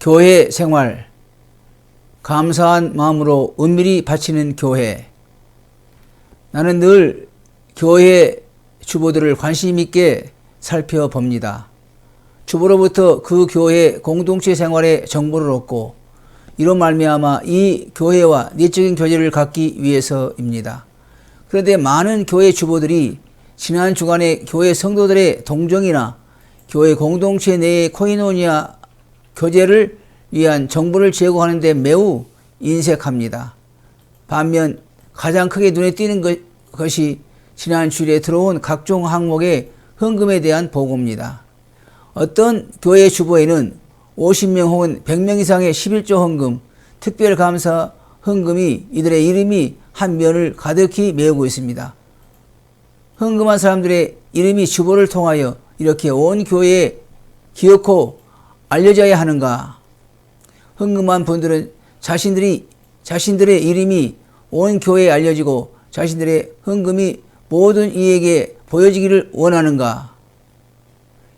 교회 생활, 감사한 마음으로 은밀히 바치는 교회. 나는 늘 교회 주보들을 관심 있게 살펴봅니다. 주보로부터 그 교회 공동체 생활의 정보를 얻고 이로 말미암아 이 교회와 내적인 교제를 갖기 위해서입니다. 그런데 많은 교회 주보들이 지난 주간에 교회 성도들의 동정이나 교회 공동체 내의 코이노니아 교제를 위한 정보를 제공하는 데 매우 인색합니다. 반면 가장 크게 눈에 띄는 것이 지난 주일에 들어온 각종 항목의 헌금에 대한 보고입니다. 어떤 교회 주보에는 50명 혹은 100명 이상의 11조 헌금, 특별 감사 헌금이 이들의 이름이 한 면을 가득히 메우고 있습니다. 헌금한 사람들의 이름이 주보를 통하여 이렇게 온 교회에 기억코 알려져야 하는가? 헌금한 분들은 자신들이 자신들의 이름이 온 교회에 알려지고 자신들의 헌금이 모든 이에게 보여지기를 원하는가?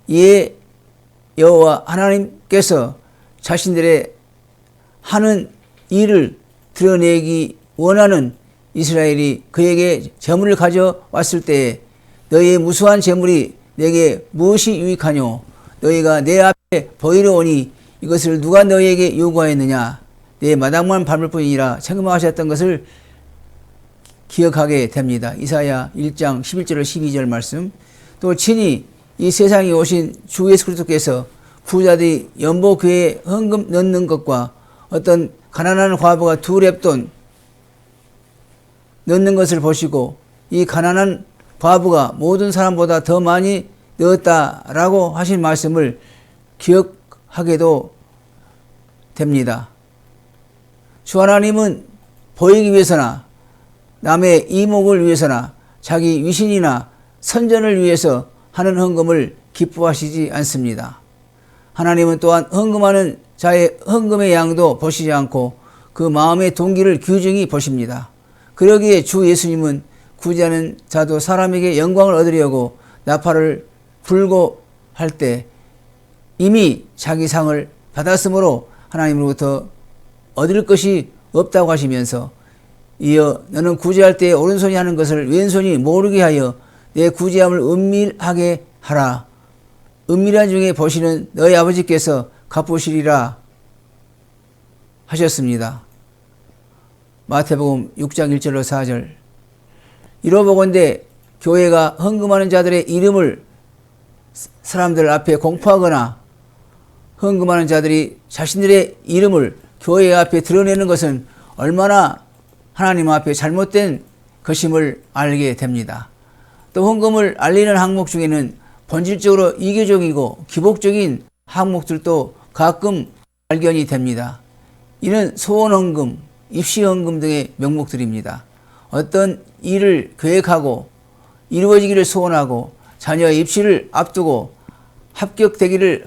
이에 여호와 하나님께서 자신들의 하는 일을 드러내기 원하는 이스라엘이 그에게 재물을 가져왔을 때에 너희의 무수한 재물이 내게 무엇이 유익하뇨? 너희가 내 앞에 보이려 오니 이것을 누가 너희에게 요구하였느냐? 내 마당만 밟을 뿐이라 책망하셨던 것을 기억하게 됩니다. 이사야 1장 11절 12절 말씀. 또 친히 이 세상에 오신 주 예수 그리스도께서 부자들이 연보 교회에 헌금 넣는 것과 어떤 가난한 과부가 두 랩돈 넣는 것을 보시고 이 가난한 과부가 모든 사람보다 더 많이 넣었다라고 하신 말씀을 기억하게도 됩니다. 주 하나님은 보이기 위해서나 남의 이목을 위해서나 자기 위신이나 선전을 위해서 하는 헌금을 기뻐하시지 않습니다. 하나님은 또한 헌금하는 자의 헌금의 양도 보시지 않고 그 마음의 동기를 규정히 보십니다. 그러기에 주 예수님은 구제하는 자도 사람에게 영광을 얻으려고 나팔을 불고 할 때 이미 자기 상을 받았으므로 하나님으로부터 얻을 것이 없다고 하시면서 이어 너는 구제할 때 오른손이 하는 것을 왼손이 모르게 하여 내 구제함을 은밀하게 하라. 은밀한 중에 보시는 너희 아버지께서 갚으시리라 하셨습니다. 마태복음 6장 1절로 4절 이로 보건대 교회가 헌금하는 자들의 이름을 사람들 앞에 공포하거나 헌금하는 자들이 자신들의 이름을 교회 앞에 드러내는 것은 얼마나 하나님 앞에 잘못된 것임을 알게 됩니다. 또 헌금을 알리는 항목 중에는 본질적으로 이교적이고 기복적인 항목들도 가끔 발견이 됩니다. 이는 소원헌금, 입시헌금 등의 명목들입니다. 어떤 일을 계획하고 이루어지기를 소원하고 자녀의 입시를 앞두고 합격되기를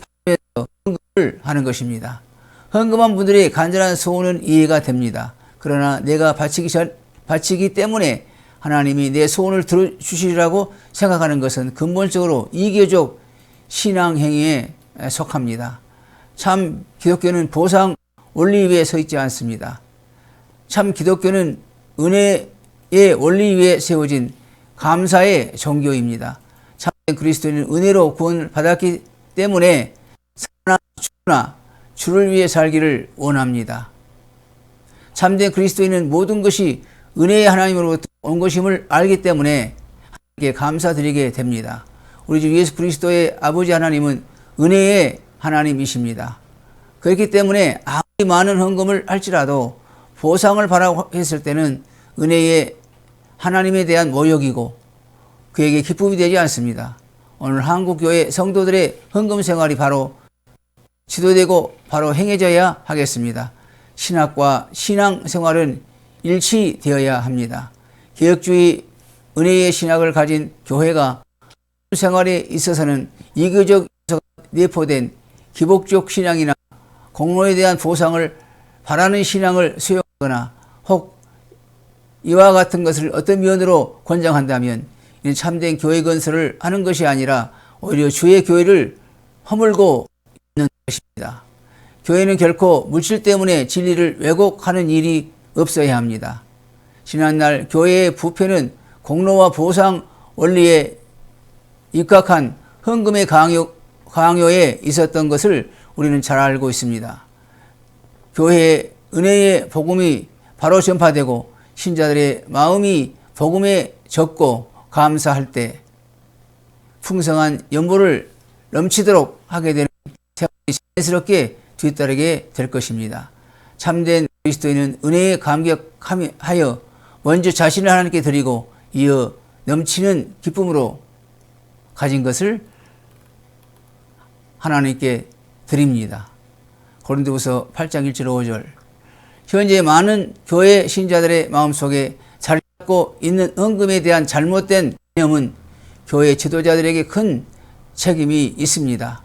헌금을 하는 것입니다. 헌금한 분들의 간절한 소원은 이해가 됩니다. 그러나 내가 바치기 전, 바치기 때문에 하나님이 내 소원을 들어주시리라고 생각하는 것은 근본적으로 이교적 신앙 행위에 속합니다. 참 기독교는 보상 원리 위에 서 있지 않습니다. 참 기독교는 은혜의 원리 위에 세워진 감사의 종교입니다. 참 그리스도인은 은혜로 구원을 받았기 때문에 사나 주나 주를 위해 살기를 원합니다. 참된 그리스도인은 모든 것이 은혜의 하나님으로부터 온 것임을 알기 때문에 하나님께 감사드리게 됩니다. 우리 주 예수 그리스도의 아버지 하나님은 은혜의 하나님이십니다. 그렇기 때문에 아무리 많은 헌금을 할지라도 보상을 바라고 했을 때는 은혜의 하나님에 대한 모욕이고 그에게 기쁨이 되지 않습니다. 오늘 한국교회 성도들의 헌금 생활이 바로 지도되고 바로 행해져야 하겠습니다. 신학과 신앙 생활은 일치되어야 합니다. 개혁주의 은혜의 신학을 가진 교회가 생활에 있어서는 이교적 내포된 기복적 신앙이나 공로에 대한 보상을 바라는 신앙을 수용하거나 혹 이와 같은 것을 어떤 면으로 권장한다면 참된 교회 건설을 하는 것이 아니라 오히려 주의 교회를 허물고 있는 것입니다. 교회는 결코 물질 때문에 진리를 왜곡하는 일이 없어야 합니다. 지난날 교회의 부패는 공로와 보상 원리에 입각한 헌금의 강요, 강요에 있었던 것을 우리는 잘 알고 있습니다. 교회의 은혜의 복음이 바로 전파되고 신자들의 마음이 복음에 적고 감사할 때 풍성한 연보를 넘치도록 하게 되는 세월이 자연스럽게 뒤따르게 될 것입니다. 참된 그리스도인은 은혜에 감격하여 먼저 자신을 하나님께 드리고 이어 넘치는 기쁨으로 가진 것을 하나님께 드립니다. 고린도후서 8장 1절 5절 현재 많은 교회 신자들의 마음속에 잡고 있는 헌금에 대한 잘못된 개념은 교회 지도자들에게 큰 책임이 있습니다.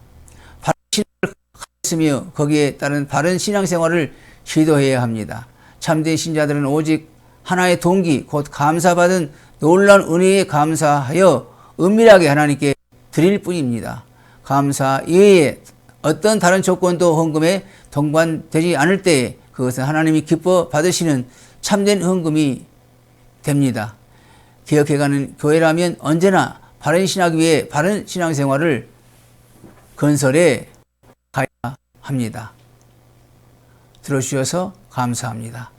바른 신앙을 가졌으며 거기에 따른 바른 신앙생활을 시도해야 합니다. 참된 신자들은 오직 하나의 동기 곧 감사받은 놀라운 은혜에 감사하여 은밀하게 하나님께 드릴 뿐입니다. 감사 이외에 어떤 다른 조건도 헌금에 동반되지 않을 때에 그것은 하나님이 기뻐 받으시는 참된 헌금이 됩니다. 기억해가는 교회라면 언제나 바른 신학 위에 바른 신앙생활을 건설해 가야 합니다. 들어주셔서 감사합니다.